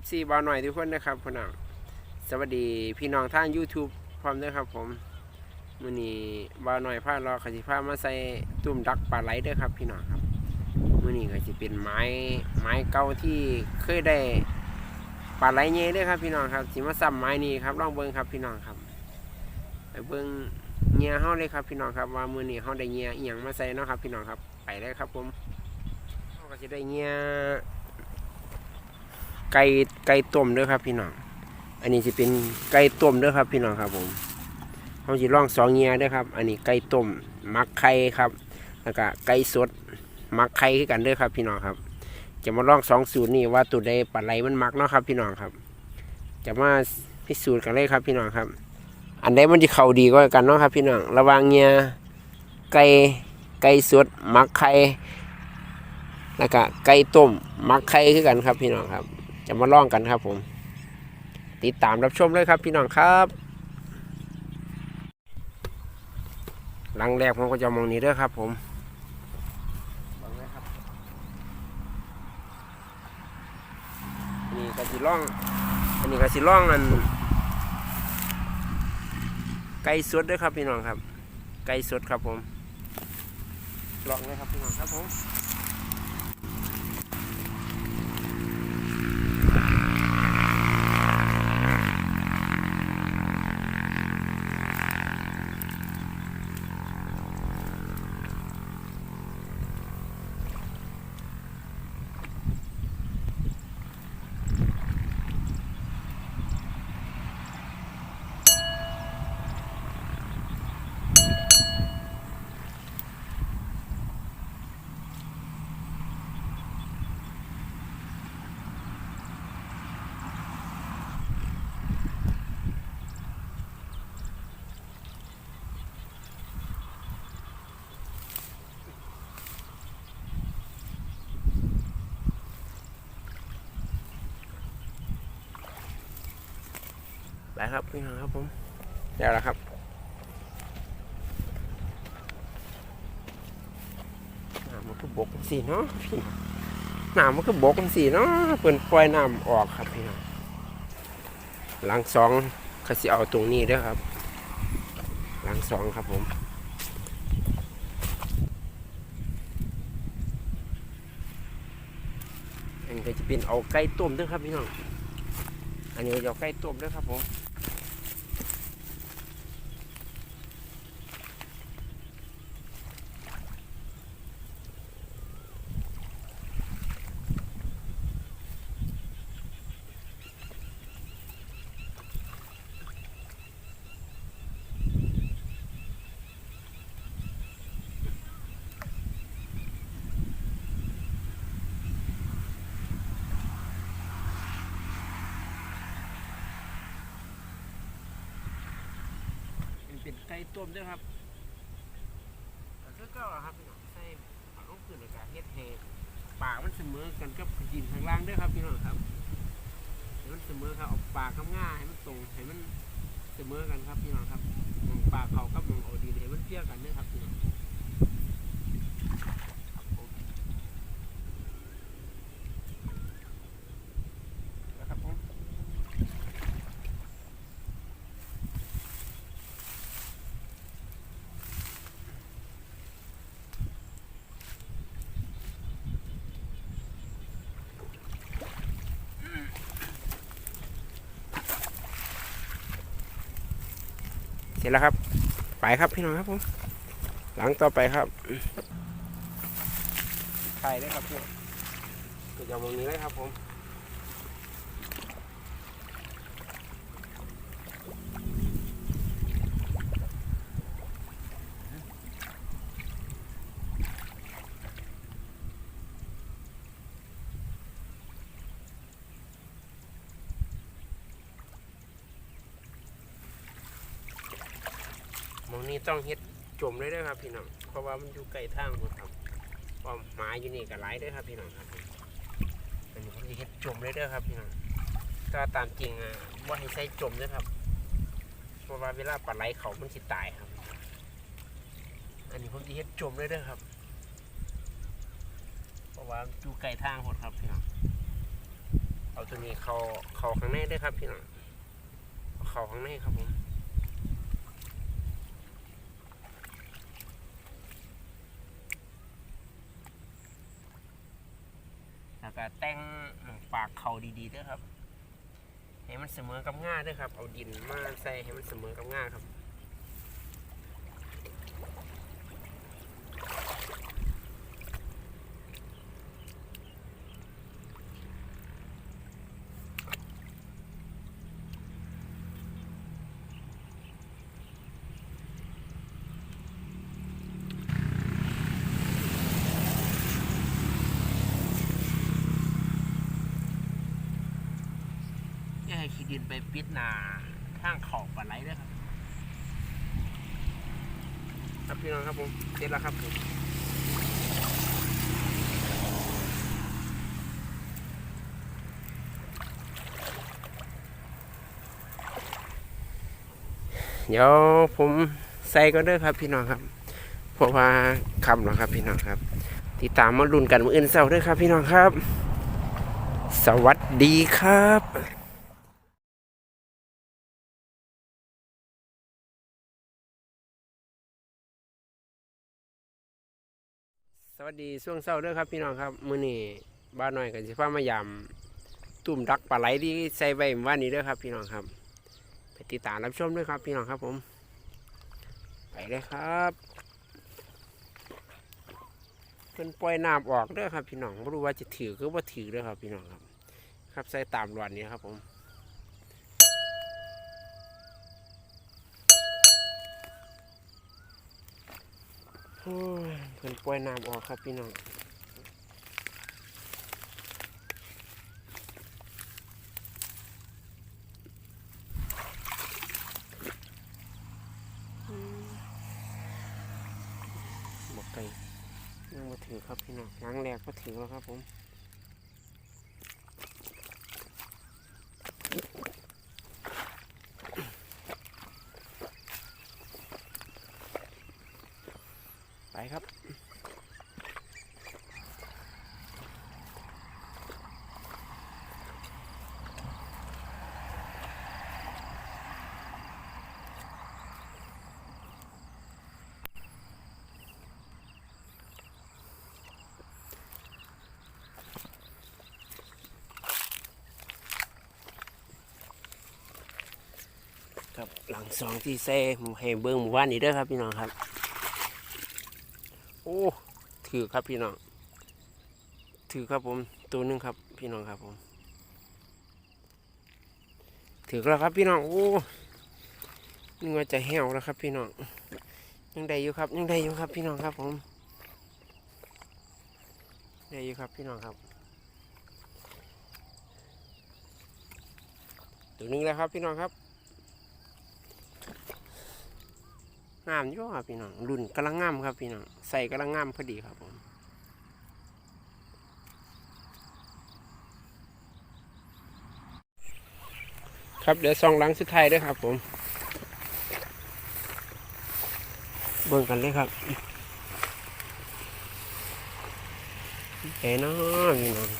FC บ่าวหน่อยทุกคนนะครับพี่น้องสวัสดีพี่น้องทาง YouTube พร้อมด้วยครับผมมือนี้บ่าวหน่อยพาราขสิพามาใส่ตุ่มดักปลาไหลเด้อครับ พี่น้องครับมือนี้ก็สิเป็นไม้ไม้เก่าที่เคยได้ปลาไหลเงี้ยเด้อครับ พี่น้องครับสิมาซ้ำไม้นี้ครับลองเบิ่งครับพี่น้องครับไปเบิ่งเงี้ยเฮาเลยครับ พี่น้องครับว่ามือนี้เฮาได้เงี้ยอีหยังมาใส่เนาะครับ พี่น้องครับไปเลยครับผมเฮาก็สิได้เงี้ย ไก่ไก่ต้มด้วยครับ พี่น้อง อันนี้จะเป็นไก่ต้มด้วยครับ พี่น้องครับผมเขาจะล่องสองเงียด้วยครับ อันนี้ไก่ต้มมักไข่ครับ แล้วก็ไก่สดมักไข่คือกันด้วยครับ พี่น้องครับ จะมาล่องสองสูตรนี้ว่าตัวใดปลาไหลมันมักเนาะครับ พี่น้องครับ จะมาพิสูจน์กันเลยครับ พี่น้องครับ อันใดมันจะเข้าดีก็กันเนาะครับ พี่น้อง ระว่างเงียไก่ไก่สดมักไข่แล้วก็ไก่ต้มมักไข่คือกันครับ พี่น้องครับ จะมาล่องกันครับผม ติดตามรับชมเลยครับพี่น้องครับหลังแรกผมก็จะมองนี้ด้อครับผมบังไว้ครับนี่ก็สิล่อง อันนี้ก็สิล่องอันไก่สดด้วยครับพี่น้องครับ ไก่สดครับผมลองเลยครับพี่น้องครับผม ไปครับพี่น้องครับผมเดี๋ยวละครับน้ำมันคือบกสีเนาะพี่น้ำมันคือบกสีเนาะเปิ่นปล่อยน้ำออกครับพี่น้องหลังสองเขาสิเอาตรงนี้เด้วยครับหลังสองครับผมอันนี้ก็จะเป็นเอาไก่ต้มเด้วยครับพี่น้องอันนี้จะเอาไก่ต้มด้วยครับผม ไก่ต้มด้วยครับก็คือก็ครับพี่น้องใส่ผักลงขึ้นแล้วก็เฮ็ดให้ปากมันเสมอกันกับดินข้างล่างด้วยครับพี่น้องครับให้มันเสมอครับเอาปากข้างง่ายให้มันตรงให้มันเสมอกันครับพี่น้องครับมองปากเขากับมองเอาดินให้มันเทียบกันด้วยครับพี่น้องครับผมแล้วครับผม เส ร็จแล้วครับ ไปครับพี่น้องครับผมหลังต่อไปครับไข่ได้ครับพี่ก็จะมองนี้เลยครับผม องนี้ต้องเฮ็ดจมเลยด้อครับพี่น้องเพราะว่ามันอยู่ใกล้ทางหมดครับเพราะหมาอยู่นี่ก็หลายด้อครับพี่น้องครับอันนี้ผมจะเฮ็ดจมเลยเด้อครับพี่น้องถ้าตามจริงอะว่าให้ใส่จมด้อครับ เพราะว่าเวลาปลาไหลเขามันสิตายครับ อันนี้ผมจะเฮ็ดจมเลยเด้อครับ เพราะว่าอยู่ไกลทางหมดครับพี่น้องเอาตัวนี้เขาเขาข้างในด้วยครับพี่น้องเอาเขาข้างในครับผมแล้ว ก็แต่งหมองปากเขาดีๆด้วยครับให้มันเสมอกับง่าด้วยครับ เอาดินมาใส่ให้มันเสมอกับง่าครับ อย่าให้ขี้ดินไปปิดนาทางเขาปลาไหลด้วยครับ ครับพี่น้องครับผมเสร็จแล้วครับผมเดี๋ยวผมใส่ก็เด้อครับพี่น้องครับ เพราะว่าคำแล้วครับพี่น้องครับ ติดตามมาลุ้นกันมื้ออื่นเสาร์ด้วยครับพี่น้องครับ สวัสดีครับ วัสดีช่วงเช้าเด้วยครับพี่น้องครับมื้อนี้บ้านหน่อยกันสิพามายามตุ่มดักปลาไหลที่ใส่ไว้ว่านนี้เด้วยครับ พี่น้องครับ ไปติดตามรับชมด้วยครับ พี่น้องครับผม ไปเลยครับเพิ่นปล่อยน้ำออกเด้อครับ พี่น้องไม่รู้ว่าจะถือหรือว่าถือเด้อครับ พี่น้องครับ ครับใส่ตามรวนนี้ครับผม เพิ่นปล่อยน้ำออกครับพี่น้องอืมบอกไก่ยังมาถือครับพี่น้องล้างแรกก็ถือแล้วครับผม ครับหลังสองที่เซ่ให้เบิ้งหมู่บ้านนี้เด้อครับพี่น้องครับ โอ้ถือครับพี่น้องถือครับผมตัวหนึงครับพี่น้องครับผม ถือแล้วครับพี่น้องโอ้นึกว่าจะแห้วแล้วครับพี่น้องยังได้อยู่ครับยังได้อยู่ครับพี่น้องครับผมได้อยู่ครับพี่น้องครับตัวหนึงแล้วครับพี่น้องครับ งามอยู่ครับพี่น้องรุ่นกำลังงามครับพี่น้องใส่กำลังงามพอดีครับผมครับเดี๋ยวซองหลังสุดท้ายด้วยครับผมเบิ่งกันเลยครับเอ๋น้อพี่น้อง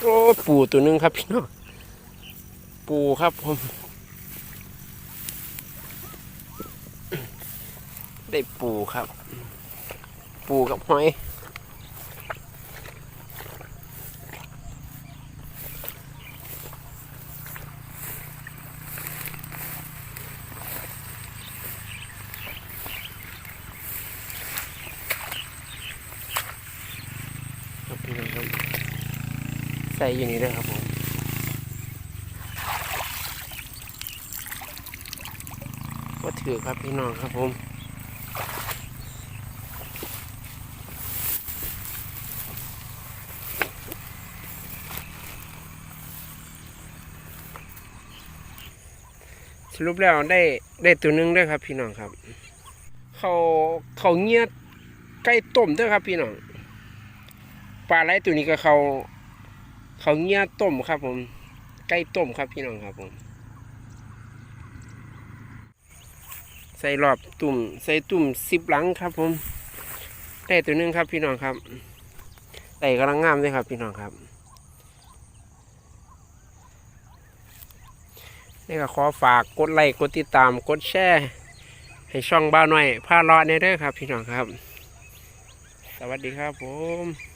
โอ้ ปูตัวหนึงครับพี่น้องปูครับผมได้ปูครับ ปูกับหอย ครับพี่น้องครับใส่อยู่นี่ด้วยครับผมก็ถือครับพี่น้องครับผมสรุปแล้วได้ได้ตัวหนึงด้วยครับ พี่น้องครับ เขาเขาเงียดไก่ต้มด้วยครับ พี่น้องปลาไหลตัวนี้ก็เขา เขาเงียต้มครับ ผมไก่ต้มครับพี่น้องครับผม ใส่รอบตุ่ม ใส่ตุ่มสิบหลังครับ ผมได้ตัวนึงครับพี่น้องครับได้กำลังงามเลยครับพี่น้องครับนี่ก็ขอฝากกดไลค์กดติดตามกดแชร์ให้ช่องบ้าหน่อยพาเลาะในเด้อครับ พี่น้องครับ สวัสดีครับผม